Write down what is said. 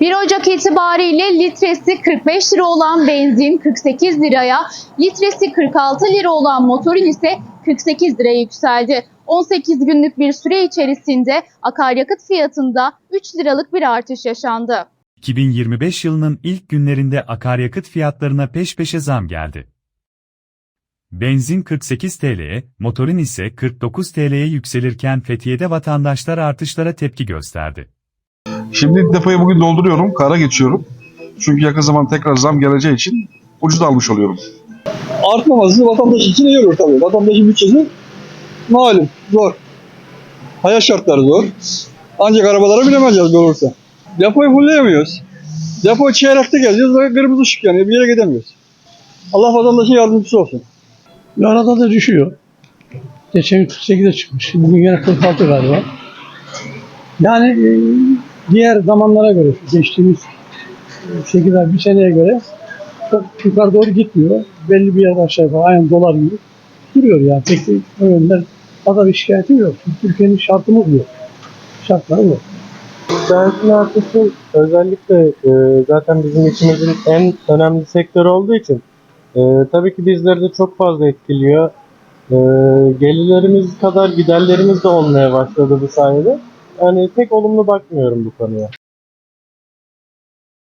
1 Ocak itibariyle litresi 45 lira olan benzin 48 liraya, litresi 46 lira olan motorin ise 48 liraya yükseldi. 18 günlük bir süre içerisinde akaryakıt fiyatında 3 liralık bir artış yaşandı. 2025 yılının ilk günlerinde akaryakıt fiyatlarına peş peşe zam geldi. Benzin 48 TL'ye, motorin ise 49 TL'ye yükselirken Fethiye'de vatandaşlar artışlara tepki gösterdi. Şimdi depoyu bugün dolduruyorum, kara geçiyorum. Çünkü yakın zaman tekrar zam geleceği için ucuz almış oluyorum. artmaması vatandaş için iyi olur tabii. Vatandaşın bütçesi malum zor. Hayat şartları zor. Ancak arabalara binemeyeceğiz böyle olursa. Depoyu fullleyemiyoruz. Depo çeyrekte geziyoruz ve kırmızı ışık yanıyor. Bir yere gidemiyoruz. Allah vatandaşa yardımcısı olsun. Arada da düşüyor. Geçen gün 48'e çıkmış. Bugün yine 46 galiba. Yani e, diğer zamanlara göre, geçtiğimiz 8 ay, bir seneye göre çok yukarı doğru gitmiyor. Belli bir yerde aşağı yukarı aynı dolar gibi duruyor yani. Pek de o yönden fazla bir şikayetim yok. Türkiye'nin şartımız bu. Şartları bu. Benzin artışı özellikle e, zaten bizim işimizin en önemli sektörü olduğu için e, tabii ki bizleri de çok fazla etkiliyor. E, gelirlerimiz kadar giderlerimiz de olmaya başladı bu sayede. Yani pek olumlu bakmıyorum bu konuya.